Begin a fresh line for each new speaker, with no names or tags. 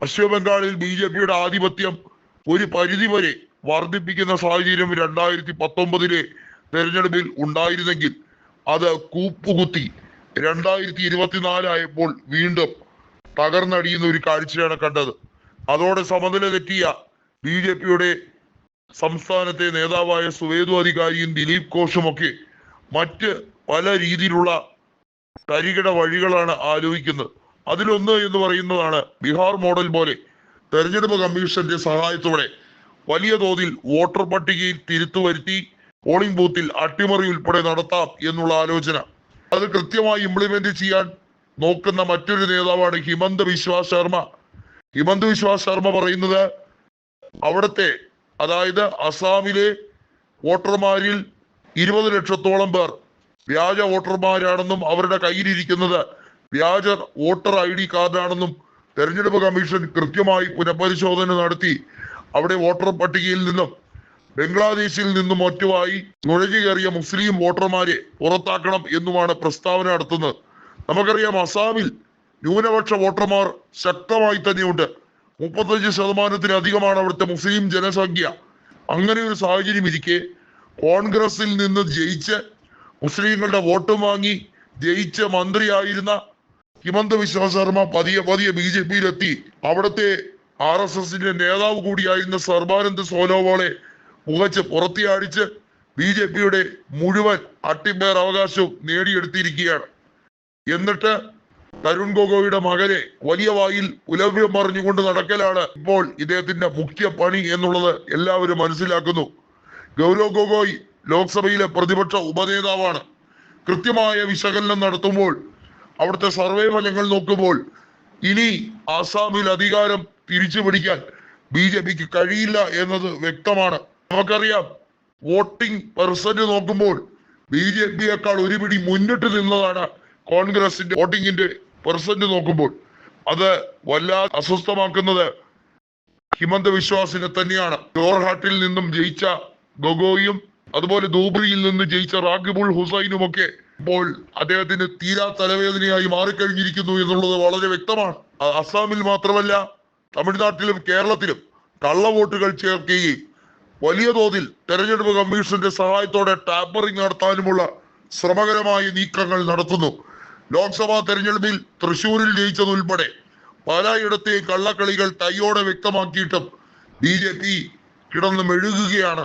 പശ്ചിമ ബംഗാളിൽ B J പിയുടെ ആധിപത്യം ഒരു പരിധി വരെ വർദ്ധിപ്പിക്കുന്ന സാഹചര്യം രണ്ടായിരത്തി പത്തൊമ്പതിലെ തെരഞ്ഞെടുപ്പിൽ ഉണ്ടായിരുന്നെങ്കിൽ അത് കൂപ്പുകുത്തി രണ്ടായിരത്തി ഇരുപത്തിനാലായപ്പോൾ വീണ്ടും തകർന്നടിയുന്ന ഒരു കാഴ്ചയാണ് കണ്ടത്. അതോടെ സമനില തെറ്റിയ ബി ജെ പിയുടെ സംസ്ഥാനത്തെ നേതാവായ സുവേദു അധികാരിയും ദിലീപ് ഘോഷുമൊക്കെ മറ്റ് പല രീതിയിലുള്ള തരികിട വഴികളാണ് ആലോചിക്കുന്നത്. അതിലൊന്ന് എന്ന് പറയുന്നതാണ് ബീഹാർ മോഡൽ പോലെ തെരഞ്ഞെടുപ്പ് കമ്മീഷന്റെ സഹായത്തോടെ വലിയ തോതിൽ വോട്ടർ പട്ടികയിൽ തിരുത്തു വരുത്തി പോളിംഗ് ബൂത്തിൽ അട്ടിമറി ഉൾപ്പെടെ നടത്താം എന്നുള്ള ആലോചന. അത് കൃത്യമായി ഇംപ്ലിമെന്റ് ചെയ്യാൻ നോക്കുന്ന മറ്റൊരു നേതാവാണ് ഹിമന്ത് വിശ്വാസ് ശർമ്മ. ഹിമന്ത് വിശ്വാസ് ശർമ്മ പറയുന്നത് അവിടുത്തെ അതായത് അസാമിലെ വോട്ടർമാരിൽ ഇരുപത് ലക്ഷത്തോളം പേർ വ്യാജ വോട്ടർമാരാണെന്നും അവരുടെ കയ്യിലിരിക്കുന്നത് വ്യാജ വോട്ടർ ഐ ഡി കാർഡാണെന്നും തെരഞ്ഞെടുപ്പ് കമ്മീഷൻ കൃത്യമായി പുനഃപരിശോധന നടത്തി. അവിടെ വോട്ടർ പട്ടികയിൽ നിന്നും ബംഗ്ലാദേശിൽ നിന്നും മറ്റുമായി നുഴഞ്ഞു കയറിയ മുസ്ലിം വോട്ടർമാരെ പുറത്താക്കണം എന്നുമാണ് പ്രസ്താവന നടത്തുന്നത്. നമുക്കറിയാം അസാമിൽ ന്യൂനപക്ഷ വോട്ടർമാർ ശക്തമായി തന്നെയുണ്ട്. മുപ്പത്തഞ്ച് ശതമാനത്തിലധികമാണ് അവിടുത്തെ മുസ്ലിം ജനസംഖ്യ. അങ്ങനെ ഒരു സാഹചര്യം ഇരിക്കെ കോൺഗ്രസിൽ നിന്ന് ജയിച്ച് മുസ്ലിങ്ങളുടെ വോട്ട് വാങ്ങി ജയിച്ച മന്ത്രിയായിരുന്ന ഹിമന്ത വിശ്വ ശർമ്മ പതിയെ പതിയെ ബി ജെ പിയിലെത്തി. അവിടുത്തെ ആർ എസ് എസിന്റെ നേതാവ് കൂടിയായിരുന്ന സർബാനന്ദ് സോനോവാളെ മുഖച്ച് പുറത്തിയാടിച്ച് ബി ജെ പിയുടെ മുഴുവൻ അട്ടിമേർ അവകാശവും നേടിയെടുത്തിരിക്കുകയാണ്. എന്നിട്ട് തരുൺ ഗൊഗോയുടെ മകനെ വലിയ വായിൽ ഉലവ്യം പറഞ്ഞുകൊണ്ട് നടക്കലാണ് ഇപ്പോൾ ഇദ്ദേഹത്തിന്റെ മുഖ്യ പണി എന്നുള്ളത് എല്ലാവരും മനസ്സിലാക്കുന്നു. ഗൗരവ് ഗൊഗോയ് ലോക്സഭയിലെ പ്രതിപക്ഷ ഉപനേതാവാണ്. കൃത്യമായ വിശകലനം നടത്തുമ്പോൾ അവിടുത്തെ സർവേ ഫലങ്ങൾ നോക്കുമ്പോൾ ഇനി ആസാമിൽ അധികാരം തിരിച്ചു പിടിക്കാൻ ബി ജെ പിക്ക് കഴിയില്ല എന്നത് വ്യക്തമാണ്. നമുക്കറിയാം വോട്ടിംഗ് പെർസെന്റ് നോക്കുമ്പോൾ ബി ജെ പിയേക്കാൾ ഒരു പിടി മുന്നിട്ട് നിന്നതാണ് കോൺഗ്രസിന്റെ വോട്ടിങ്ങിന്റെ പെർസെന്റ് നോക്കുമ്പോൾ. അത് വല്ലാതെ അസ്വസ്ഥമാക്കുന്നത് ഹിമന്ത വിശ്വാസിനെ തന്നെയാണ്. ജോർഹാട്ടിൽ നിന്നും ജയിച്ച ഗൊഗോയും അതുപോലെ ധൂബ്രിയിൽ നിന്ന് ജയിച്ച റാഗിബുൾ ഹുസൈനും ഒക്കെ ഇപ്പോൾ അദ്ദേഹത്തിന് തീരാ തലവേദനയായി മാറിക്കഴിഞ്ഞിരിക്കുന്നു എന്നുള്ളത് വളരെ വ്യക്തമാണ്. അസ്സാമിൽ മാത്രമല്ല തമിഴ്നാട്ടിലും കേരളത്തിലും കള്ളവോട്ടുകൾ ചേർക്കുകയും വലിയ തോതിൽ തെരഞ്ഞെടുപ്പ് കമ്മീഷന്റെ സഹായത്തോടെ ടാപ്പറിംഗ് നടത്താനുമുള്ള ശ്രമകരമായ നീക്കങ്ങൾ നടത്തുന്നു. ലോക്സഭാ തെരഞ്ഞെടുപ്പിൽ തൃശൂരിൽ ജയിച്ചതുൾപ്പെടെ പലയിടത്തെയും കള്ളക്കളികൾ കൈയോടെ വ്യക്തമാക്കിയിട്ടും ബി ജെ പി കിടന്ന് മെഴുകുകയാണ്